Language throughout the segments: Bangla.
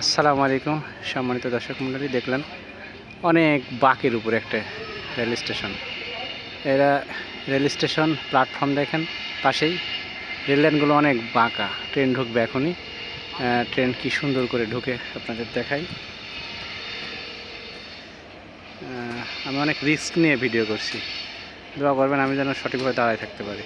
আসসালামু আলাইকুম, সম্মানিত দর্শক মণ্ডলী, দেখলেন অনেক বাঁকের উপরে একটা রেল স্টেশন। এরা রেল স্টেশন প্ল্যাটফর্ম দেখেন, পাশেই রেল লাইনগুলো অনেক বাঁকা। ট্রেন ঢুকবে এখনই। ট্রেন কি সুন্দর করে ঢুকে আপনাদের দেখাই। আমি অনেক রিস্ক নিয়ে ভিডিও করছি। দোয়া করবেন আমি যেন সঠিকভাবে দাঁড়ায় থাকতে পারি।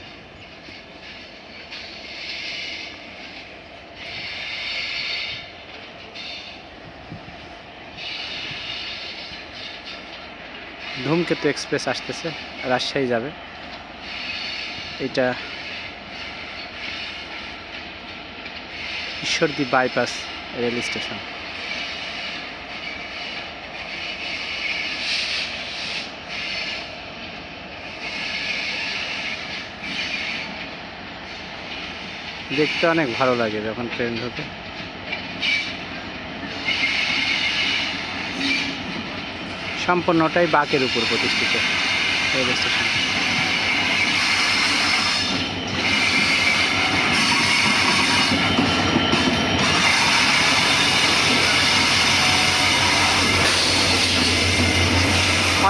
ধূমকেতু এক্সপ্রেস আসতেছে, রাজশাহী যাবে। এটা ঈশ্বরদী বাইপাস রেল স্টেশন। দেখতে অনেক ভালো লাগে যখন ট্রেন ঢোকে। সম্পূর্ণটাই বাকের উপর প্রতিষ্ঠিত। রেল স্টেশন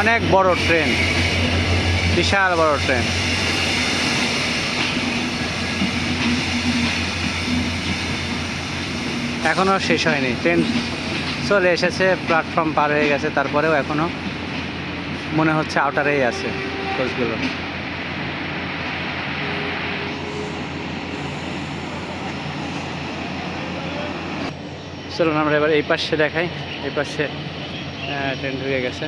অনেক বড় ট্রেন বিশাল বড় ট্রেন। এখনও শেষ হয়নি। ট্রেন চলে এসেছে প্ল্যাটফর্ম পার হয়ে গেছে, তারপরেও এখনও মনে হচ্ছে আউটারেই আছে কোচগুলো চলুন আমরা এবার এই পাশে দেখাই, এই পাশে ট্রেন ঢুকে গেছে।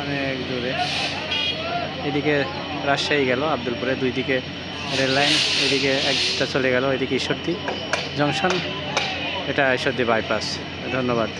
অনেক দূরে। এদিকে রাজশাহী গেল, আব্দুলপুরে দুই দিকে রেল লাইন, এদিকে একটা চলে গেল এদিকে ঈশ্বরদী জংশন, এটা ঈশ্বরদী বাইপাস ধন্যবাদ।